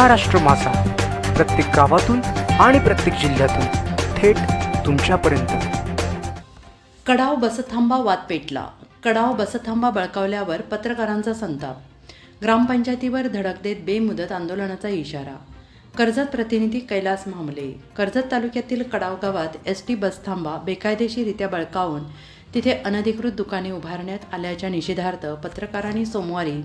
महाराष्ट्र मासा प्रत्येक गावातून आणि प्रत्येक जिल्ह्यातून थेट तुमच्यापर्यंत. कडाव बसथांबा वाद पेटला. कडाव बसथांबा बळकावल्यावर पत्रकारांचा संताप. ग्रामपंचायतीवर धडक देत बेमुदत आंदोलनाचा इशारा. कर्जत प्रतिनिधी कैलास मामले. कर्जत तालुक्यातील कडाव गावात एस टी बसथांबा बेकायदेशीरित्या बळकावून तिथे अनधिकृत दुकाने उभारण्यात आल्याच्या निषेधार्थ पत्रकारांनी सोमवारी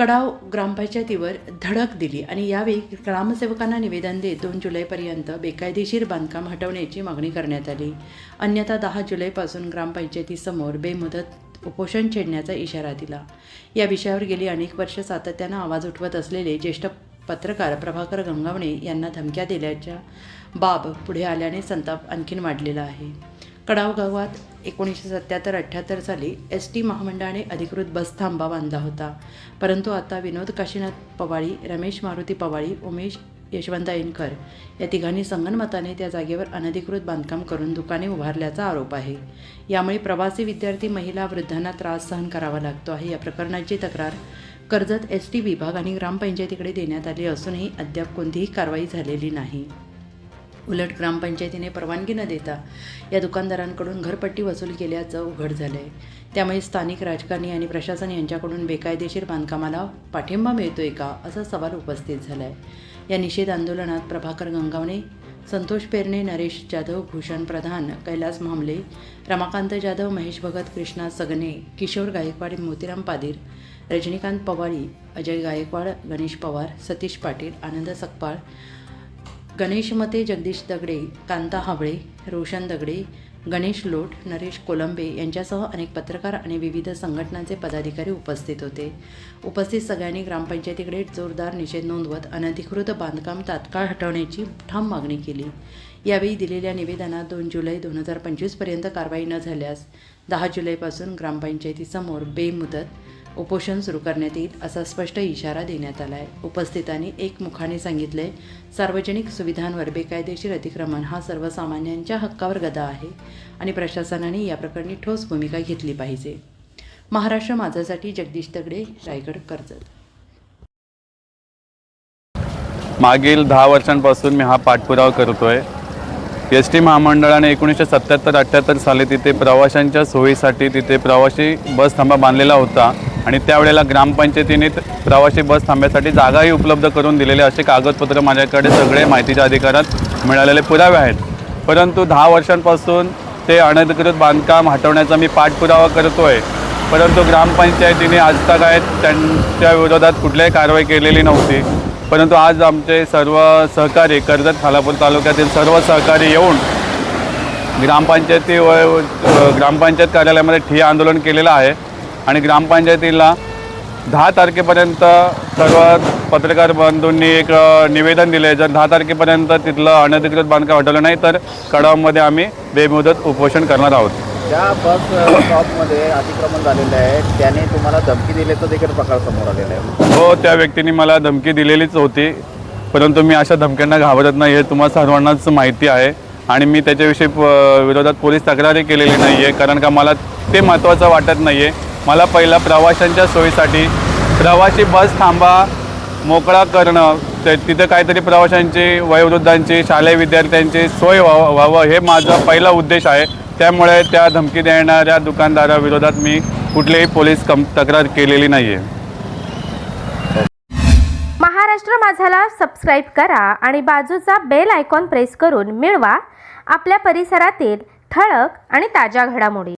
कडाव ग्रामपंचायतीवर धडक दिली आणि यावेळी ग्रामसेवकांना निवेदन देत दोन जुलैपर्यंत बेकायदेशीर बांधकाम हटवण्याची मागणी करण्यात आली. अन्यथा दहा जुलैपासून ग्रामपंचायतीसमोर बेमुदत उपोषण छेडण्याचा इशारा दिला. या विषयावर गेली अनेक वर्ष सातत्यानं आवाज उठवत असलेले ज्येष्ठ पत्रकार प्रभाकर गंगावणे यांना धमक्या दिल्याच्या बाब पुढे आल्याने संताप आणखीन वाढलेला आहे. कडाव गावात एकोणीसशे सत्याहत्तर अठ्ठ्याहत्तर साली एस टी महामंडळाने अधिकृत बस थांबा बांधला होता. परंतु आता विनोद काशीनाथ पवाळी रमेश मारुती पवाळी उमेश यशवंत ऐनकर या तिघांनी संगनमताने त्या जागेवर अनधिकृत बांधकाम करून दुकाने उभारल्याचा आरोप आहे. यामुळे प्रवासी विद्यार्थी महिला वृद्धांना त्रास सहन करावा लागतो आहे. या प्रकरणाची तक्रार कर्जत एस टी विभाग आणि ग्रामपंचायतीकडे देण्यात आली असूनही अद्याप कोणतीही कारवाई झालेली नाही. उलट ग्रामपंचायतीने परवानगी न देता या दुकानदारांकडून घरपट्टी वसूल केल्याचं उघड झालं आहे त्यामुळे स्थानिक राजकारणी आणि प्रशासन यांच्याकडून बेकायदेशीर बांधकामाला पाठिंबा मिळतोय का असा सवाल उपस्थित झाला आहे या निषेध आंदोलनात प्रभाकर गंगावणे संतोष पेरणे नरेश जाधव भूषण प्रधान कैलास मामले रमाकांत जाधव महेश भगत कृष्णा सगने किशोर गायकवाड मोतीराम पादीर रजनीकांत पवाळी अजय गायकवाड गणेश पवार सतीश पाटील आनंद सकपाळ गणेश मते जगदीश दगडे कांता हावळे रोशन दगडे गणेश लोट नरेश कोलंबे यांच्यासह अनेक पत्रकार आणि विविध संघटनांचे पदाधिकारी उपस्थित होते. उपस्थित सगळ्यांनी ग्रामपंचायतीकडे जोरदार निषेध नोंदवत अनधिकृत बांधकाम तात्काळ हटवण्याची ठाम मागणी केली. यावेळी दिलेल्या निवेदनात दोन जुलै दोन हजार पंचवीसपर्यंत कारवाई न झाल्यास दहा जुलैपासून ग्रामपंचायतीसमोर बेमुदत उपोषण सुरू करण्यात येईल असा स्पष्ट इशारा देण्यात आला आहे उपस्थितांनी एकमुखाने सांगितले सार्वजनिक सुविधांवर बेकायदेशीर अतिक्रमण हा सर्वसामान्यांच्या हक्कावर गदा आहे आणि प्रशासनाने या प्रकरणी ठोस भूमिका घेतली पाहिजे. महाराष्ट्र माझासाठी जगदीश तगडे रायगड कर्जत. मागील दहा वर्षांपासून मी हा पाठपुरावा करतोय. एस टी महामंडळाने एकोणीसशे सत्याहत्तर अठ्ठ्याहत्तर साली तिथे प्रवाशांच्या सोयीसाठी तिथे प्रवासी बस थांबा बांधलेला होता आणि त्यावेळेला ग्रामपंचायतीने प्रवासी बस थांब्यासाठी जागाही उपलब्ध करून दिलेले असे कागदपत्र माझ्याकडे सगळे माहितीच्या अधिकारात मिळालेले पुरावे आहेत. परंतु दहा वर्षांपासून ते अनधिकृत बांधकाम हटवण्याचा मी पाठपुरावा करतो आहे परंतु ग्रामपंचायतीने आजतागायत त्यांच्या विरोधात कुठल्याही कारवाई केलेली नव्हती. परंतु आज आमचे सर्व सहकारी कर्जत खालापूर तालुक्यातील सर्व सहकारी येऊन ग्रामपंचायती व ग्रामपंचायत कार्यालयामध्ये ठिय्या आंदोलन केलेलं आहे आणि ग्रामपंचायतीला दहा तारखेपर्यंत सर्व पत्रकार बंधूंनी एक निवेदन दिले जर दहा तारखेपर्यंत तिथलं अनधिकृत बांधकाम हटवलं नाही तर कडावमध्ये आम्ही बेमुदत उपोषण करणार आहोत. ज्या बस स्टॉपमध्ये अतिक्रमण झालेलं आहे त्याने तुम्हाला धमकी दिल्याचं देखील प्रकार समोर आलेला आहे. हो त्या व्यक्तीने मला धमकी दिलेलीच होती. परंतु मी अशा धमक्यांना घाबरत नाही हे तुम्हाला सर्वांनाच माहिती आहे. आणि मी त्याच्याविषयी विरोधात पोलीस तक्रारही केलेली नाही आहे कारण का मला ते महत्त्वाचं वाटत नाही आहे मला पहिला प्रवाशांच्या सोयीसाठी प्रवासी बस थांबा मोकळा करणं ते तिथं काहीतरी प्रवाशांची वयोवृद्धांची शालेय विद्यार्थ्यांची सोय व्हावं व्हावं हे माझा पहिला उद्देश आहे. त्यामुळे त्या धमकी देणाऱ्या दुकानदाराविरोधात मी कुठलीही पोलीस कम तक्रार केलेली नाही आहे महाराष्ट्र माझाला सबस्क्राईब करा आणि बाजूचा बेल आयकॉन प्रेस करून मिळवा. आपल्या परिसरातील ठळक आणि ताज्या घडामोडी.